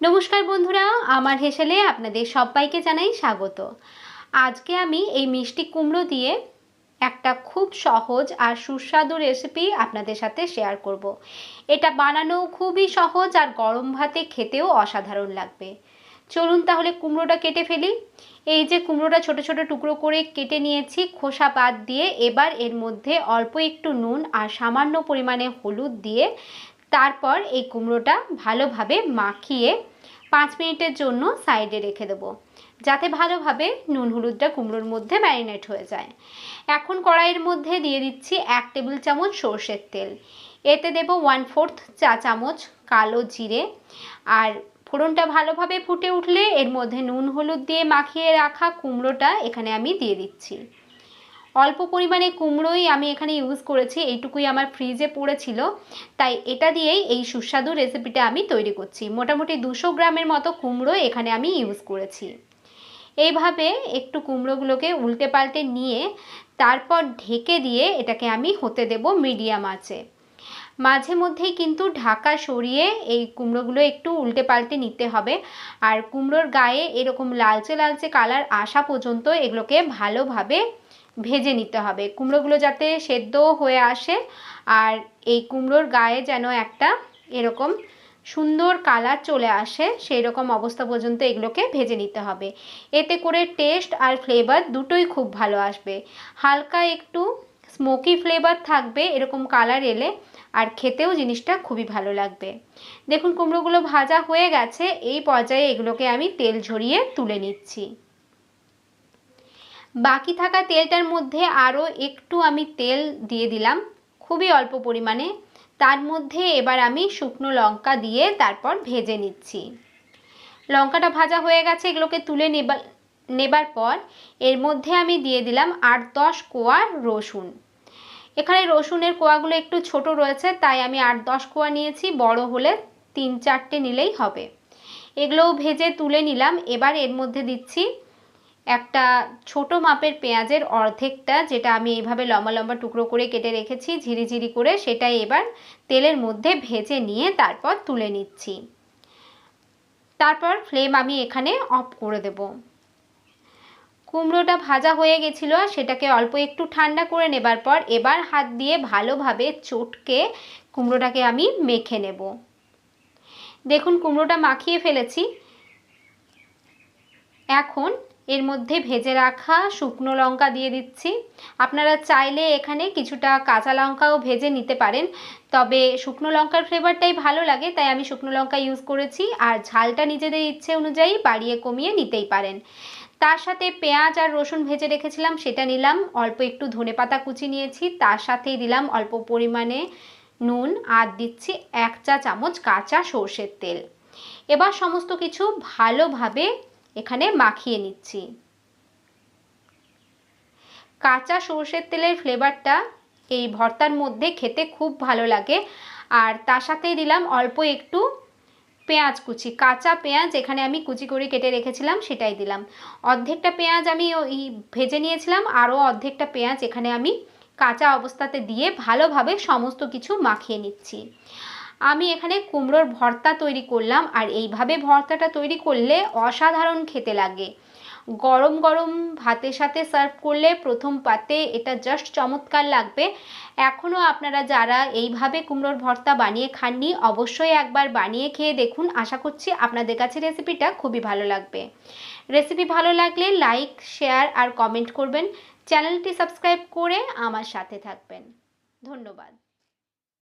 নমস্কার বন্ধুরা, আমার হেসেলে আপনাদের সবাইকে জানাই স্বাগত। আজকে আমি এই মিষ্টি কুমড়ো দিয়ে একটা খুব সহজ আর সুস্বাদু রেসিপি আপনাদের সাথে শেয়ার করব। এটা বানানো খুবই সহজ আর গরম ভাতে খেতেও অসাধারণ লাগবে। চলুন তাহলে কুমড়োটা কেটে ফেলি। এই যে কুমড়োটা ছোট ছোট টুকরো করে কেটে নিয়েছি, খোসা বাদ দিয়ে এবার এর মধ্যে অল্প একটু নুন আর সামান্য পরিমাণে হলুদ দিয়ে তারপর এই কুমড়োটা ভালোভাবে মাখিয়ে পাঁচ মিনিটের জন্য সাইডে রেখে দেবো, যাতে ভালোভাবে নুন হলুদটা কুমড়োর মধ্যে ম্যারিনেট হয়ে যায়। এখন কড়াইয়ের মধ্যে দিয়ে দিচ্ছি এক টেবিল চামচ সর্ষের তেল, এতে দেব ওয়ান ফোর্থ চা চামচ কালো জিরে, আর ফোড়নটা ভালোভাবে ফুটে উঠলে এর মধ্যে নুন হলুদ দিয়ে মাখিয়ে রাখা কুমড়োটা এখানে আমি দিয়ে দিচ্ছি। অল্প পরিমাণে কুমড়োই আমি এখানে ইউজ করেছি, এইটুকুই আমার ফ্রিজে পড়েছিল। তাই এটা দিয়েই এই সুস্বাদু রেসিপিটা আমি তৈরি করছি। মোটামুটি দুশো গ্রামের মতো কুমড়ো এখানে আমি ইউজ করেছি। এইভাবে একটু কুমড়োগুলোকে উল্টে পাল্টে নিয়ে তারপর ঢেকে দিয়ে এটাকে আমি হতে দেব মিডিয়াম আঁচে। মাঝে মধ্যেই কিন্তু ঢাকা সরিয়ে এই কুমড়োগুলো একটু উল্টে পাল্টে নিতে হবে। আর কুমড়োর গায়ে এরকম লালচে লালচে কালার আসা পর্যন্ত এগুলোকে ভালোভাবে ভেজে নিতে হবে। কুমড়োগুলো যাতে সেদ্ধ হয়ে আসে আর এই কুমড়োর গায়ে যেন একটা এরকম সুন্দর কালার চলে আসে সেই রকম অবস্থা পর্যন্ত এগুলোকে ভেজে নিতে হবে। এতে করে টেস্ট আর ফ্লেভার দুটোই খুব ভালো আসবে। হালকা একটু স্মোকি ফ্লেভার থাকবে, এরকম কালার এলে আর খেতেও জিনিসটা খুবই ভালো লাগবে। দেখুন, কুমড়োগুলো ভাজা হয়ে গেছে, এই পর্যায়ে এগুলোকে আমি তেল ঝরিয়ে তুলে নিচ্ছি। বাকি থাকা তেলটার মধ্যে আরও একটু আমি তেল দিয়ে দিলাম, খুবই অল্প পরিমাণে। তার মধ্যে এবার আমি শুকনো লঙ্কা দিয়ে তারপর ভেজে নিচ্ছি। লঙ্কাটা ভাজা হয়ে গেছে, এগুলোকে তুলে নেবার নেবার পর এর মধ্যে আমি দিয়ে দিলাম আট দশ কোয়া রসুন। এখানে রসুনের কোয়াগুলো একটু ছোট রয়েছে, তাই আমি আট দশ কোয়া নিয়েছি, বড় হলে তিন চারটে নিলেই হবে। এগুলোও ভেজে তুলে নিলাম, এবার এর মধ্যে দিচ্ছি একটা ছোট মাপের পেঁয়াজের অর্ধেকটা, যেটা আমি এইভাবে লম্বা লম্বা টুকরো করে কেটে রেখেছি, ঝিরিঝিরি করে সেটাই এবার তেলের মধ্যে ভেজে নিয়ে তারপর তুলে নিচ্ছি। তারপর ফ্লেম আমি এখানে অফ করে দেব। কুমড়োটা ভাজা হয়ে গেছিল, সেটাকে অল্প একটু ঠান্ডা করে নেবার পর এবার হাত দিয়ে ভালোভাবে চটকে কুমড়োটাকে আমি মেখে নেব। দেখুন, কুমড়োটা মাখিয়ে ফেলেছি। এখন এর মধ্যে ভেজে রাখা শুকনো লঙ্কা দিয়ে দিচ্ছি। আপনারা চাইলে এখানে কিছুটা কাঁচা লঙ্কাও ভেজে নিতে পারেন। তবে শুকনো লঙ্কার ফ্লেভারটাই ভালো লাগে, তাই আমি শুকনো লঙ্কা ইউজ করেছি। আর ঝালটা নিজেদের ইচ্ছে অনুযায়ী বাড়িয়ে কমিয়ে নিতেই পারেন। তার সাথে পেঁয়াজ আর রসুন ভেজে রেখেছিলাম, সেটা নিলাম। অল্প একটু ধনে পাতা কুচি নিয়েছি, তার সাথেই দিলাম অল্প পরিমাণে নুন আর দিচ্ছি এক চা চামচ কাঁচা সর্ষের তেল। এবার সমস্ত কিছু ভালোভাবে এখানে মাখিয়ে নিচ্ছি। কাঁচা সর্ষের তেলের ফ্লেভারটা এই ভর্তার মধ্যে খেতে খুব ভালো লাগে। আর তার সাথেই দিলাম অল্প একটু পেঁয়াজ কুচি। কাঁচা পেঁয়াজ এখানে আমি কুচি করে কেটে রেখেছিলাম, সেটাই দিলাম। অর্ধেকটা পেঁয়াজ আমি ওই ভেজে নিয়েছিলাম, আরও অর্ধেকটা পেঁয়াজ এখানে আমি কাঁচা অবস্থাতে দিয়ে ভালোভাবে সমস্ত কিছু মাখিয়ে নিচ্ছি। আমি এখানে কুমড়োর ভর্তা তৈরি করলাম আর এইভাবে ভর্তাটা তৈরি করলে অসাধারণ খেতে লাগে। গরম গরম ভাতের সাথে সার্ভ করলে প্রথম পাতে এটা জাস্ট চমৎকার লাগবে। এখনও আপনারা যারা এইভাবে কুমড়োর ভর্তা বানিয়ে খাননি, অবশ্যই একবার বানিয়ে খেয়ে দেখুন। আশা করছি আপনাদের কাছে রেসিপিটা খুবই ভালো লাগবে। রেসিপি ভালো লাগলে লাইক শেয়ার আর কমেন্ট করবেন। চ্যানেলটি সাবস্ক্রাইব করে আমার সাথে থাকবেন। ধন্যবাদ।